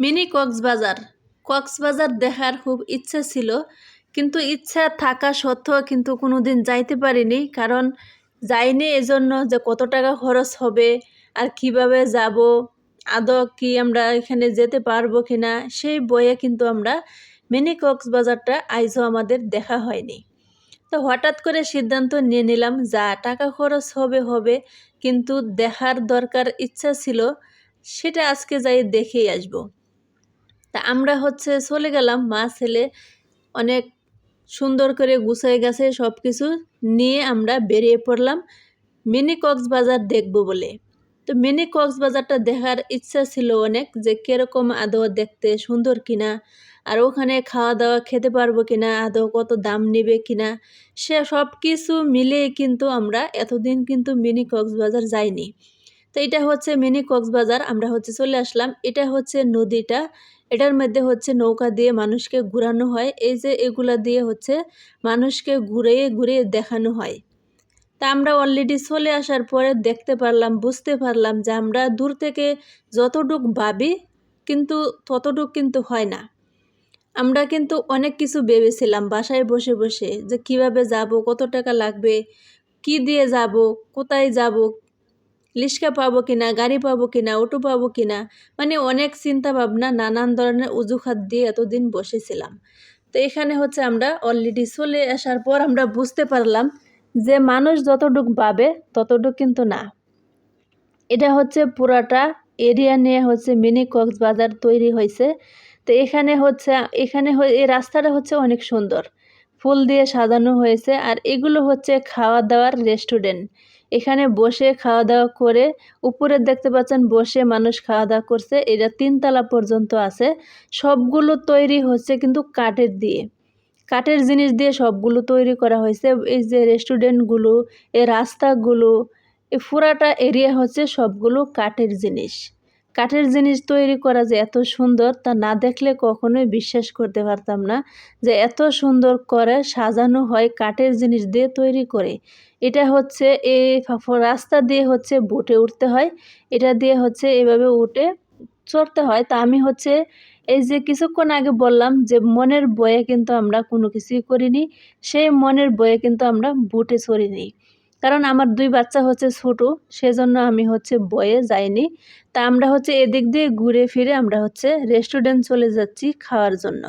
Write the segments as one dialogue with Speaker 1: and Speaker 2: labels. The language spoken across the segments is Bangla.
Speaker 1: মিনি কক্সবাজার। কক্সবাজার দেখার খুব ইচ্ছে ছিল, কিন্তু ইচ্ছা থাকা সত্ত্বেও কিন্তু কোনো দিন যাইতে পারিনি, কারণ যাইনি এজন্য যে কত টাকা খরচ হবে, আর কীভাবে যাব, আদৌ কি আমরা এখানে যেতে পারব কি না সেই বইয়ে কিন্তু আমরা মিনি কক্সবাজারটা আইজও আমাদের দেখা হয়নি। তো হঠাৎ করে সিদ্ধান্ত নিয়ে নিলাম, যা টাকা খরচ হবে হবে, কিন্তু দেখার দরকার ইচ্ছা ছিল, সেটা আজকে যাই দেখেই আসব। তা আমরা হচ্ছে চলে গেলাম, মা, ছেলে অনেক সুন্দর করে গুছাই গেছে সব কিছু নিয়ে আমরা বেরিয়ে পড়লাম মিনি কক্সবাজার দেখব বলে। তো মিনি কক্সবাজারটা দেখার ইচ্ছা ছিল অনেক যে কীরকম আদৌ দেখতে সুন্দর কিনা, আর ওখানে খাওয়া দাওয়া খেতে পারব কিনা, আদৌ কত দাম নেবে কিনা, সে সব কিছু মিলিয়ে কিন্তু আমরা এতদিন কিন্তু মিনি কক্সবাজার যাইনি। তো এটা হচ্ছে মিনি কক্সবাজার, আমরা হচ্ছে চলে আসলাম। এটা হচ্ছে নদীটা এটার মধ্যে হচ্ছে নৌকা দিয়ে মানুষকে ঘুরানো হয়। এই যে এগুলা দিয়ে হচ্ছে মানুষকে ঘুরিয়ে ঘুরিয়ে দেখানো হয়। তা আমরা অলরেডি চলে আসার পরে দেখতে পারলাম, বুঝতে পারলাম যে আমরা দূর থেকে যতটুক ভাবি কিন্তু ততটুক কিন্তু হয় না। আমরা কিন্তু অনেক কিছু ভেবেছিলাম বাসায় বসে বসে যে কীভাবে যাব, কত টাকা লাগবে, কি দিয়ে যাব, কোথায় যাব লিস্কা পাবো কিনা, গাড়ি পাবো কিনা, অটো পাবো কিনা মানে অনেক চিন্তা ভাবনা নানান ধরনের অজুহাত দিয়ে এতদিন বসেছিলাম। তো এখানে হচ্ছে আমরা অলরেডি চলে আসার পর আমরা বুঝতে পারলাম যে মানুষ যতটুক পাবে ততটুক কিন্তু না। এটা হচ্ছে পুরাটা এরিয়া নিয়ে হচ্ছে মিনি কক্সবাজার তৈরি হয়েছে। তো এখানে হচ্ছে, এখানে এই রাস্তাটা হচ্ছে অনেক সুন্দর। ফুল দিয়ে সাজানো হয়েছে আর এগুলো হচ্ছে খাওয়া দাওয়ার রেস্টুরেন্ট এখানে বসে খাওয়া দাওয়া করে, উপরে দেখতে পাচ্ছেন বসে মানুষ খাওয়া দাওয়া করছে, এটা তিনতলা পর্যন্ত আছে। সবগুলো তৈরি হচ্ছে কিন্তু কাঠের দিয়ে। কাঠের জিনিস দিয়ে সবগুলো তৈরি করা হয়েছে। এই যে রেস্টুরেন্টগুলো এ রাস্তাগুলো, এই ফুরাটা এরিয়া হচ্ছে সবগুলো কাঠের জিনিস। কাঠের জিনিস তৈরি করা যে এত সুন্দর তা না দেখলে কখনোই বিশ্বাস করতে পারতাম না যে এত সুন্দর করে সাজানো হয় কাঠের জিনিস দিয়ে তৈরি করে। এটা হচ্ছে এই রাস্তা দিয়ে হচ্ছে বুটে উঠতে হয়। এটা দিয়ে হচ্ছে এভাবে উঠে চড়তে হয়। তা আমি হচ্ছে এই যে কিছুক্ষণ আগে বললাম যে মনের বয়ে কিন্তু আমরা কোনো কিছুই করিনি। সেই মনের বয়ে কিন্তু আমরা বুটে চড়িনি। কারণ আমার দুই বাচ্চা হচ্ছে ছোটো, সেজন্য আমি হচ্ছে বয়ে যাইনি। তা আমরা হচ্ছে এদিক দিয়ে ঘুরে ফিরে আমরা হচ্ছে রেস্টুরেন্ট চলে যাচ্ছি খাওয়ার জন্য।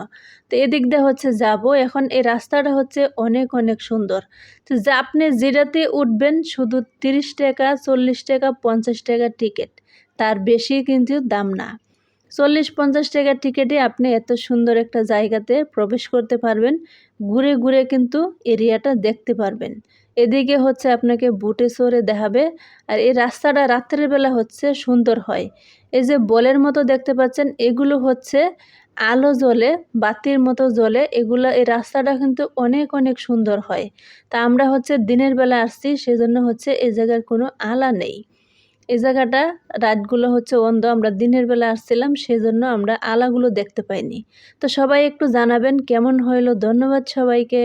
Speaker 1: তো এদিক দিয়ে হচ্ছে যাব। এখন এই রাস্তাটা হচ্ছে অনেক অনেক সুন্দর। তো যা আপনি যেটাতে উঠবেন শুধু তিরিশ টাকা, চল্লিশ টাকা, পঞ্চাশ টাকা টিকিট তার বেশি কিন্তু দাম না। চল্লিশ, পঞ্চাশ টাকার টিকিটে আপনি এত সুন্দর একটা জায়গাতে প্রবেশ করতে পারবেন। ঘুরে ঘুরে কিন্তু এরিয়াটা দেখতে পারবেন। এদিকে হচ্ছে আপনাকে বুটে চড়ে দেখাবে। আর এই রাস্তাটা রাত্রের বেলা হচ্ছে সুন্দর হয়। এই যে বলের মতো দেখতে পাচ্ছেন, এগুলো হচ্ছে আলো জ্বলে, বাতির মতো জ্বলে, এগুলো, এই রাস্তাটা কিন্তু অনেক অনেক সুন্দর হয়। তা আমরা হচ্ছে দিনের বেলা আসছি, সেজন্য হচ্ছে এই জায়গার কোনো আলা নেই। এই জায়গাটা রাতগুলো হচ্ছে অন্ধ, আমরা দিনের বেলা আসছিলাম, সেজন্য আমরা আলাগুলো দেখতে পাইনি। তো সবাই একটু জানাবেন, কেমন হইল? ধন্যবাদ সবাইকে।